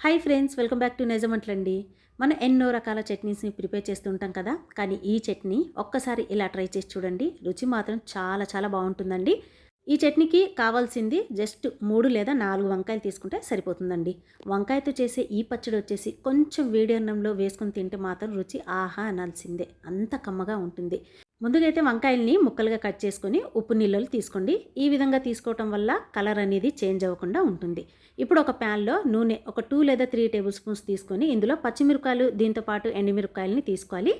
Hi friends welcome back to నిజమంట్లండి. మనం ఎన్నో రకాల చట్నీస్ని ప్రిపేర్ చేస్తుంటాం కదా కానీ ఈ చట్నీ ఒక్కసారి ఇలా ట్రై చేసి చూడండి రుచి మాత్రం చాలా చాలా బాగుంటుందండి. ఈ చట్నీకి కావాల్సింది జస్ట్ మూడు లేదా నాలుగు వంకాయలు తీసుకుంటే సరిపోతుందండి. వంకాయతో చేసే ఈ పచ్చడి వచ్చేసి కొంచెం వేడి అన్నంలో వేసుకొని తింటే మాత్రం రుచి ఆహా అనాల్సిందే అంత కమ్మగా ఉంటుంది. ముందుగైతే వంకాయల్ని ముక్కలుగా కట్ చేసుకొని ఉప్పు నీళ్ళలు తీసుకోండి. ఈ విధంగా తీసుకోవటం వల్ల కలర్ అనేది చేంజ్ అవ్వకుండా ఉంటుంది. ఇప్పుడు ఒక ప్యాన్లో నూనె ఒక టూ లేదా త్రీ టేబుల్ స్పూన్స్ తీసుకొని ఇందులో పచ్చిమిరపకాయలు దీంతో పాటు ఎండుమిరపకాయలని తీసుకోవాలి.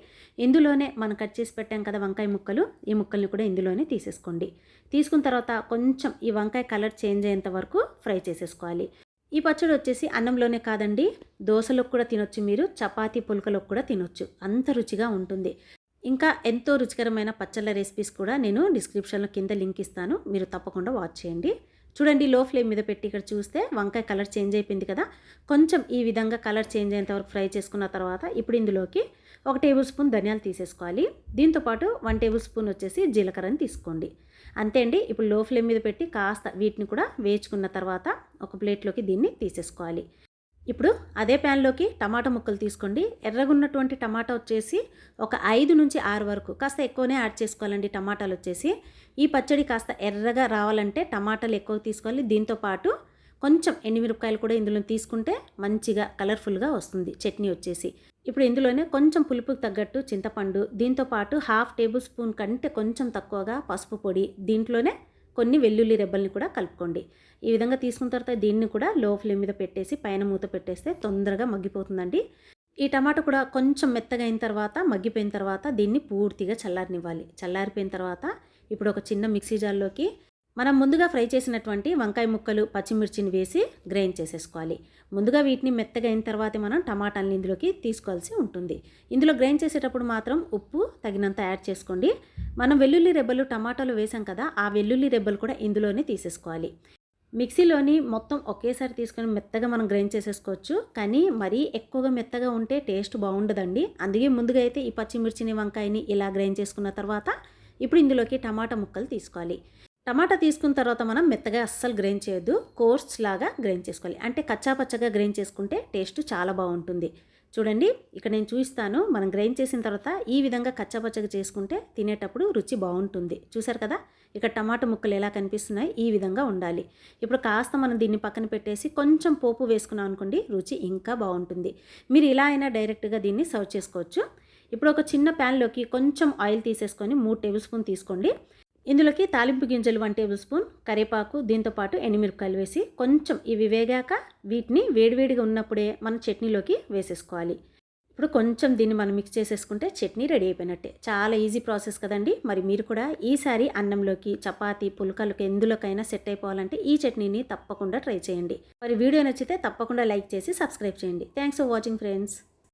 ఇందులోనే మనం కట్ చేసి పెట్టాం కదా వంకాయ ముక్కలు ఈ ముక్కల్ని కూడా ఇందులోనే తీసేసుకోండి. తీసుకున్న తర్వాత కొంచెం ఈ వంకాయ కలర్ చేంజ్ అయ్యేంత వరకు ఫ్రై చేసేసుకోవాలి. ఈ పచ్చడి వచ్చేసి అన్నంలోనే కాదండి దోశలకు కూడా తినొచ్చు మీరు చపాతీ పులకలకు కూడా తినొచ్చు. అంత రుచిగా ఉంటుంది. ఇంకా ఎంతో రుచికరమైన పచ్చళ్ళ రెసిపీస్ కూడా నేను డిస్క్రిప్షన్లో కింద లింక్ ఇస్తాను. మీరు తప్పకుండా వాచ్ చేయండి. చూడండి లో ఫ్లేమ్ మీద పెట్టి ఇక్కడ చూస్తే వంకాయ కలర్ చేంజ్ అయిపోయింది కదా. కొంచెం ఈ విధంగా కలర్ చేంజ్ అయ్యేంత వరకు ఫ్రై చేసుకున్న తర్వాత ఇప్పుడు ఇందులోకి ఒక టేబుల్ స్పూన్ ధనియాలు తీసేసుకోవాలి. దీంతోపాటు వన్ టేబుల్ స్పూన్ వచ్చేసి జీలకర్రని తీసుకోండి. అంతే అండి ఇప్పుడు లో ఫ్లేమ్ మీద పెట్టి కాస్త వీటిని కూడా వేచుకున్న తర్వాత ఒక ప్లేట్లోకి దీన్ని తీసేసుకోవాలి. ఇప్పుడు అదే ప్యాన్లోకి టమాటా ముక్కలు తీసుకోండి. ఎర్రగున్నటువంటి టమాటా వచ్చేసి ఒక ఐదు నుంచి ఆరు వరకు కాస్త ఎక్కువనే యాడ్ చేసుకోవాలండి టమాటాలు వచ్చేసి. ఈ పచ్చడి కాస్త ఎర్రగా రావాలంటే టమాటాలు ఎక్కువ తీసుకోవాలి. దీంతోపాటు కొంచెం ఎండుమిరపకాయలు కూడా ఇందులో తీసుకుంటే మంచిగా కలర్ఫుల్గా వస్తుంది చట్నీ వచ్చేసి. ఇప్పుడు ఇందులోనే కొంచెం పులుపుకి తగ్గట్టు చింతపండు దీంతోపాటు హాఫ్ టేబుల్ స్పూన్ కంటే కొంచెం తక్కువగా పసుపు పొడి దీంట్లోనే కొన్ని వెల్లుల్లి రెబ్బల్ని కూడా కలుపుకోండి. ఈ విధంగా తీసుకున్న తర్వాత దీన్ని కూడా లో ఫ్లేమ్ మీద పెట్టేసి పైన మూత పెట్టేస్తే తొందరగా మగ్గిపోతుందండి. ఈ టమాటా కూడా కొంచెం మెత్తగా అయిన తర్వాత మగ్గిపోయిన తర్వాత దీన్ని పూర్తిగా చల్లారనివ్వాలి. చల్లారిపోయిన తర్వాత ఇప్పుడు ఒక చిన్న మిక్సీ జార్లోకి మనం ముందుగా ఫ్రై చేసినటువంటి వంకాయ ముక్కలు పచ్చిమిర్చిని వేసి గ్రైండ్ చేసేసుకోవాలి. ముందుగా వీటిని మెత్తగా అయిన తర్వాతే మనం టమాటాలని ఇందులోకి తీసుకోవాల్సి ఉంటుంది. ఇందులో గ్రైండ్ చేసేటప్పుడు మాత్రం ఉప్పు తగినంత యాడ్ చేసుకోండి. మనం వెల్లుల్లి రెబ్బలు టమాటాలు వేసాం కదా ఆ వెల్లుల్లి రెబ్బలు కూడా ఇందులోనే తీసేసుకోవాలి. మిక్సీలోని మొత్తం ఒకేసారి తీసుకొని మెత్తగా మనం గ్రైండ్ చేసేసుకోవచ్చు. కానీ మరీ ఎక్కువగా మెత్తగా ఉంటే టేస్ట్ బాగుండదండి. అందుకే ముందుగా అయితే ఈ పచ్చిమిర్చిని వంకాయని ఇలా గ్రైండ్ చేసుకున్న తర్వాత ఇప్పుడు ఇందులోకి టమాటా ముక్కలు తీసుకోవాలి. టమాటా తీసుకున్న తర్వాత మనం మెత్తగా అస్సలు గ్రైండ్ చేయొద్దు. కోర్స్ లాగా గ్రైండ్ చేసుకోవాలి. అంటే కచ్చా పచ్చగా గ్రైండ్ చేసుకుంటే టేస్ట్ చాలా బాగుంటుంది. చూడండి ఇక్కడ నేను చూపిస్తాను. మనం గ్రైండ్ చేసిన తర్వాత ఈ విధంగా కచ్చాపచ్చగా చేసుకుంటే తినేటప్పుడు రుచి బాగుంటుంది. చూసారు కదా? ఇక్కడ టమాటా ముక్కలు ఎలా కనిపిస్తున్నాయి? ఈ విధంగా ఉండాలి. ఇప్పుడు కాస్త మనం దీన్ని పక్కన పెట్టేసి కొంచెం పోపు వేసుకున్నాం అనుకోండి రుచి ఇంకా బాగుంటుంది. మీరు ఇలా అయినా డైరెక్ట్గా దీన్ని సర్వ్ చేసుకోవచ్చు. ఇప్పుడు ఒక చిన్న ప్యాన్లోకి కొంచెం ఆయిల్ తీసేసుకొని మూడు టేబుల్ స్పూన్ తీసుకోండి. ఇందులోకి తాలింపు గింజలు వన్ టేబుల్ స్పూన్ కరివేపాకు దీంతోపాటు ఎండుమిరపకాయలు వేసి కొంచెం ఇవి వేగాక వీటిని వేడివేడిగా ఉన్నప్పుడే మన చట్నీలోకి వేసేసుకోవాలి. ఇప్పుడు కొంచెం దీన్ని మనం మిక్స్ చేసేసుకుంటే చట్నీ రెడీ అయిపోయినట్టే. చాలా ఈజీ ప్రాసెస్ కదండి. మరి మీరు కూడా ఈసారి అన్నంలోకి చపాతి పుల్కలకి ఎందులోకైనా సెట్ అయిపోవాలంటే ఈ చట్నీని తప్పకుండా ట్రై చేయండి. మరి వీడియో నచ్చితే తప్పకుండా లైక్ చేసి సబ్స్క్రైబ్ చేయండి. Thanks for watching friends.